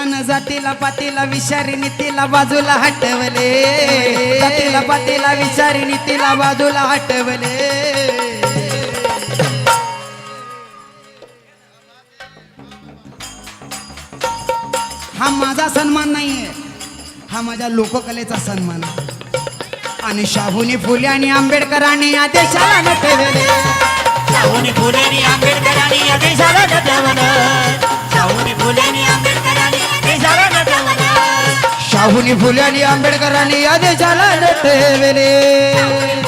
अन जातीला पातीला विषारी नीतीला बाजूला हटवले. जातीला पातीला विषारी नीतीला बाजूला हटवले. हा माझा सन्मान नाहीये. हा माझ्या लोककलेचा सन्मान. आहे आणि शाहूनी फुले आणि आंबेडकरांनी या देशाला नटवले. फुले आणि आंबेडकरांनी या देशाला नटवले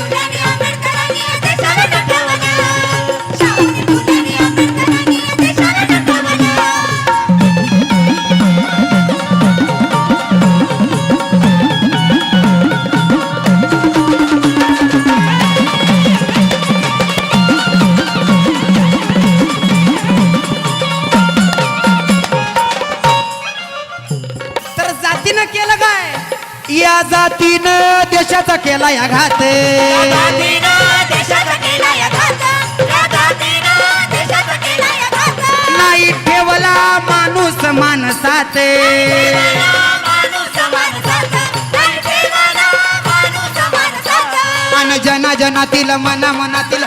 जातीनं केलं काय? या जातीनं देशाचा केला या घात. देशाचा देशाचा. नाही ठेवला माणूस माणसात. अन जना जनातील मना मनातील.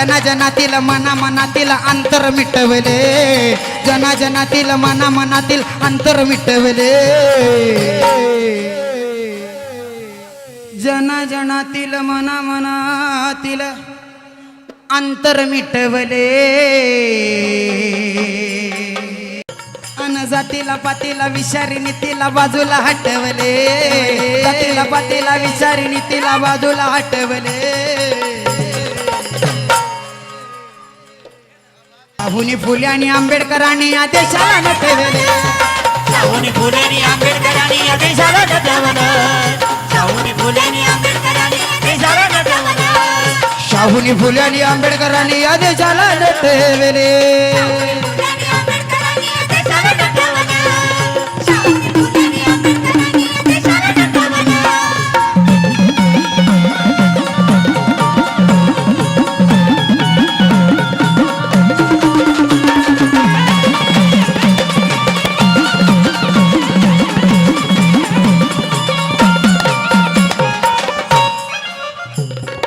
जना जनातील मना मनातील अंतर मिटवले. जना जनातील मना मनातील अंतर मिटवले. जना जनातील मना मनातील अंतर मिटवले. जातीला पातीला विषारी नीतीला बाजूला हटवले. जातीला पातीला विषारी नीतीला बाजूला हटवले. शाहूनी फुले आणि आंबेडकरांनी या देशाला नटवले. शाहूनी आणि आंबेडकरांनी या देशाला नटवलं. शाहूनी आणि आंबेडकरांनी या देशाला नटवलं. शाहूनी फुले आणि आंबेडकरांनी या देशाला नटवले.